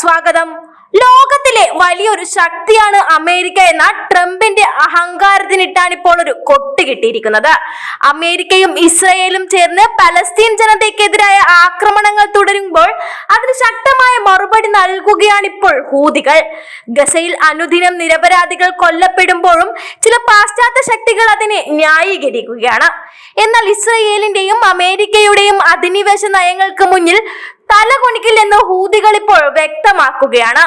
സ്വാഗതം. ലോകത്തിലെ വലിയൊരു ശക്തിയാണ് അമേരിക്ക എന്ന ട്രംപിന്റെ അഹങ്കാരത്തിനിട്ടാണ് ഇപ്പോൾ ഒരു കൊട്ട് കിട്ടിയിരിക്കുന്നത്. അമേരിക്കയും ഇസ്രയേലും ചേർന്ന് പലസ്തീൻ ജനതയ്ക്കെതിരായ ആക്രമണങ്ങൾ തുടരുമ്പോൾ അതിന് ശക്തമായ മറുപടി നൽകുകയാണ് ഇപ്പോൾ ഹൂതികൾ. ഗസയിൽ അനുദിനം നിരപരാധികൾ കൊല്ലപ്പെടുമ്പോഴും ചില പാശ്ചാത്യ ശക്തികൾ അതിനെ ന്യായീകരിക്കുകയാണ്. എന്നാൽ ഇസ്രയേലിന്റെയും അമേരിക്കയുടെയും അധിനിവേശ നയങ്ങൾക്ക് മുന്നിൽ തലകുണിക്കില്ലെന്ന് ഹൂതികൾ ഇപ്പോൾ വ്യക്തമാക്കുകയാണ്.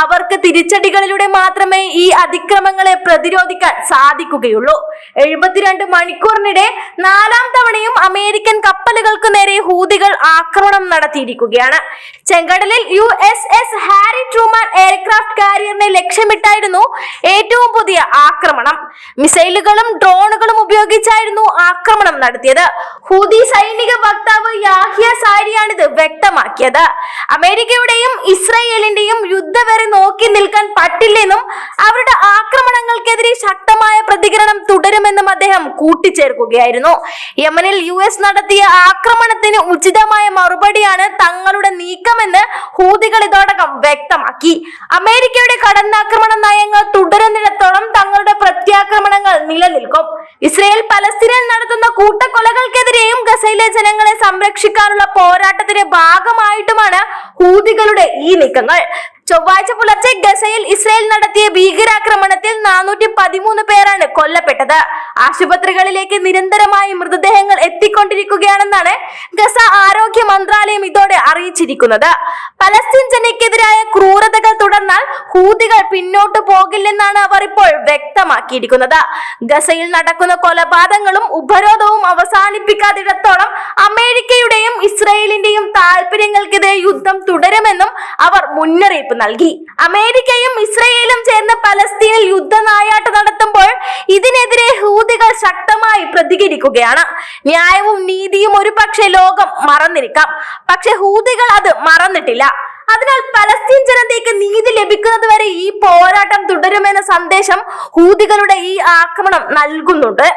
അവർക്ക് തിരിച്ചടികളിലൂടെ മാത്രമേ ഈ അതിക്രമങ്ങളെ പ്രതിരോധിക്കാൻ സാധിക്കുകയുള്ളൂ. എഴുപത്തിരണ്ട് മണിക്കൂറിനിടെ നാലാം തവണയും കപ്പലുകൾക്ക് നേരെ ഹൂതികൾ ആക്രമണം നടത്തിയിരിക്കുകയാണ്. ചെങ്കടലിൽ U S S Harry Truman aircraft കാരിയറിനെ ലക്ഷ്യമിട്ടായിരുന്നു ഏറ്റവും പുതിയ ആക്രമണം. മിസൈലുകളും ഡ്രോണുകളും ഉപയോഗിച്ചായിരുന്നു ആക്രമണം നടത്തിയത്. ഹൂതി സൈനിക വക്താവ് യാഹിയ സാരിയാണിത് വ്യക്തമാക്കിയത്. അമേരിക്കയുടെയും ഇസ്രായേലിന്റെയും യുദ്ധവരെ നോക്കി നിൽക്കാൻ പറ്റില്ലെന്നും അവരുടെ ആക്രമണങ്ങൾക്കെതിരെ ശക്തമായ പ്രതികരണം തുടരുമെന്നും അദ്ദേഹം കൂട്ടിച്ചേർക്കുകയായിരുന്നു. യമനിൽ യു എസ് നടത്തിയ ആക്രമണത്തിന് ഉചിതമായ മറുപടിയാണ് തങ്ങളുടെ നീക്കമെന്ന് ഹൂതികൾ ഇതോടകം വ്യക്തമാക്കി. അമേരിക്കയുടെ കടന്നാക്രമണ നയങ്ങൾ തുടരുന്നിടത്തോളം തങ്ങളുടെ പ്രത്യാക്രമണങ്ങൾ നിലനിൽക്കും. ഇസ്രയേൽ പലസ്തീനിൽ നടത്തുന്ന കൂട്ടക്കൊലകൾക്കെതിരെയും ഗസയിലെ ജനങ്ങളെ സംരക്ഷിക്കാനുള്ള പോരാട്ടത്തിന്റെ ഭാഗമായിട്ടുമാണ് ഹൂതികളുടെ ഈ നീക്കങ്ങൾ ചൊവ്വാഴ്ച പുലർച്ചെ ഗസയിൽ ഇസ്രായേൽ നടത്തിയ ഭീകരാക്രമണത്തിൽ നാനൂറ്റി പതിമൂന്ന് പേരാണ് കൊല്ലപ്പെട്ടത്. ആശുപത്രികളിലേക്ക് നിരന്തരമായി മൃതദേഹങ്ങൾ എത്തിക്കൊണ്ടിരിക്കുകയാണെന്നാണ് ഗസ ആരോഗ്യ മന്ത്രാലയം ഇതോടെ അറിയിച്ചിരിക്കുന്നത്. പലസ്തീൻ ജനയ്ക്കെതിരായ ക്രൂരതകൾ തുടർന്നാൽ ഹൂതികൾ പിന്നോട്ട് പോകില്ലെന്നാണ് അവർ ഇപ്പോൾ വ്യക്തമാക്കിയിരിക്കുന്നത്. ഗസയിൽ നടക്കുന്ന കൊലപാതകങ്ങളും ഉപരോധവും അവസാനിപ്പിക്കാതിടത്തോളം അമേരിക്കയുടെയും ഇസ്രയേലിന്റെയും താല്പര്യങ്ങൾക്കെതിരെ യുദ്ധം തുടരുമെന്നും അവർ മുന്നറിയിപ്പ് നൽകി. അമേരിക്കയും ഇസ്രയേലും ചേർന്ന് പലസ്തീനിൽ യുദ്ധനായാട്ട് നടത്തുമ്പോൾ ഇതിനെതിരെ ഹൂതികൾ ശക്തമായി പ്രതികരിക്കുകയാണ്. ന്യായവും നീതിയും ഒരു പക്ഷേ ലോകം മറന്നിരിക്കാം. പക്ഷെ ഹൂതികൾ അത് മറന്നിട്ടില്ല. അതിനാൽ പലസ്തീൻ ജനതയ്ക്ക് നീതി ലഭിക്കുന്നത് വരെ ഈ പോരാട്ടം തുടരുമെന്ന സന്ദേശം ഹൂതികളുടെ ഈ ആക്രമണം നൽകുന്നുണ്ട്.